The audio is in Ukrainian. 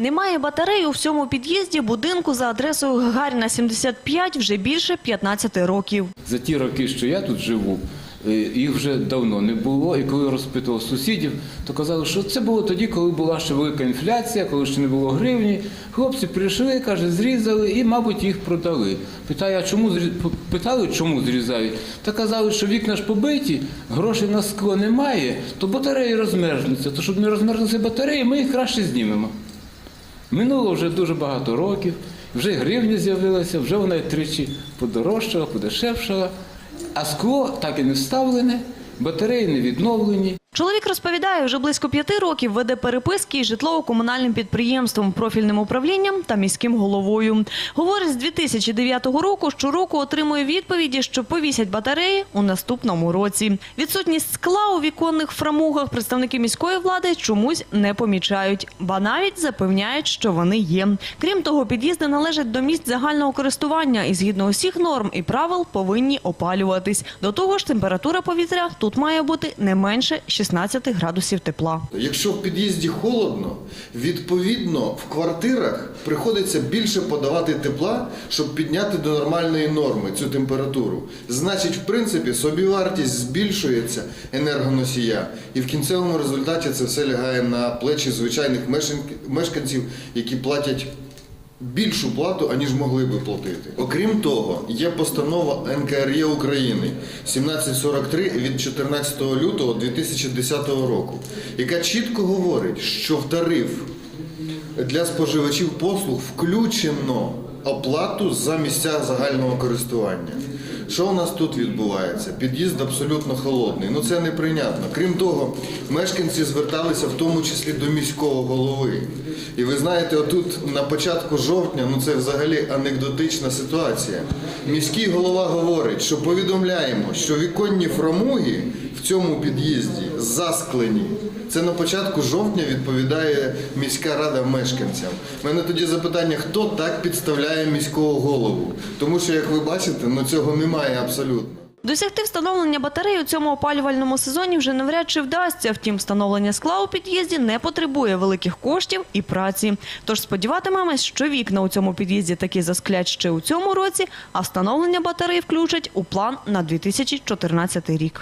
Немає батареї у всьому під'їзді будинку за адресою Гагаріна 75 вже більше 15 років. За ті роки, що я тут живу, е, їх вже давно не було. І коли розпитував сусідів, то казали, що це було тоді, коли була ще велика інфляція, коли ще не було гривні. Хлопці прийшли, каже, зрізали і, мабуть, їх продали. Питаю, а чому питали, чому зрізають? Та казали, що вікна ж побиті, грошей на скло немає, то батареї розмерзнуться. То щоб не розмерзлися батареї, ми їх краще знімемо. Минуло вже дуже багато років, вже гривня з'явилася, вже вона тричі подорожчала, подешевшала, а скло так і не вставлене, батареї не відновлені. Чоловік розповідає, вже близько п'яти років веде переписки із житлово-комунальним підприємством, профільним управлінням та міським головою. Говорить, з 2009 року щороку отримує відповіді, що повісять батареї у наступному році. Відсутність скла у віконних фрамугах представники міської влади чомусь не помічають, ба навіть запевняють, що вони є. Крім того, під'їзди належать до місць загального користування і згідно усіх норм і правил повинні опалюватись. До того ж, температура повітря тут має бути не менше 16 градусів тепла. Якщо в під'їзді холодно, відповідно в квартирах приходиться більше подавати тепла, щоб підняти до нормальної норми цю температуру. Значить, в принципі, собівартість збільшується енергоносія, і в кінцевому результаті це все лягає на плечі звичайних мешкан- мешканців, які платять. Більшу плату, аніж могли би платити. Окрім того, є постанова НКРЄ України 1743 від 14 лютого 2010 року, яка чітко говорить, що в тариф для споживачів послуг включено оплату за місця загального користування. Що у нас тут відбувається? Під'їзд абсолютно холодний. Ну це неприйнятно. Крім того, мешканці зверталися в тому числі до міського голови. І ви знаєте, отут на початку жовтня, ну це взагалі анекдотична ситуація. Міський голова говорить, що повідомляємо, що віконні фрамуги в цьому під'їзді засклені. Це на початку жовтня відповідає міська рада мешканцям. У мене тоді запитання, хто так підставляє міського голову? Тому що, як ви бачите, ну цього немає абсолютно. Досягти встановлення батареї у цьому опалювальному сезоні вже навряд чи вдасться. Втім, встановлення скла у під'їзді не потребує великих коштів і праці. Тож сподіватимемось, що вікна у цьому під'їзді таки засклять ще у цьому році, а встановлення батареї включать у план на 2014 рік.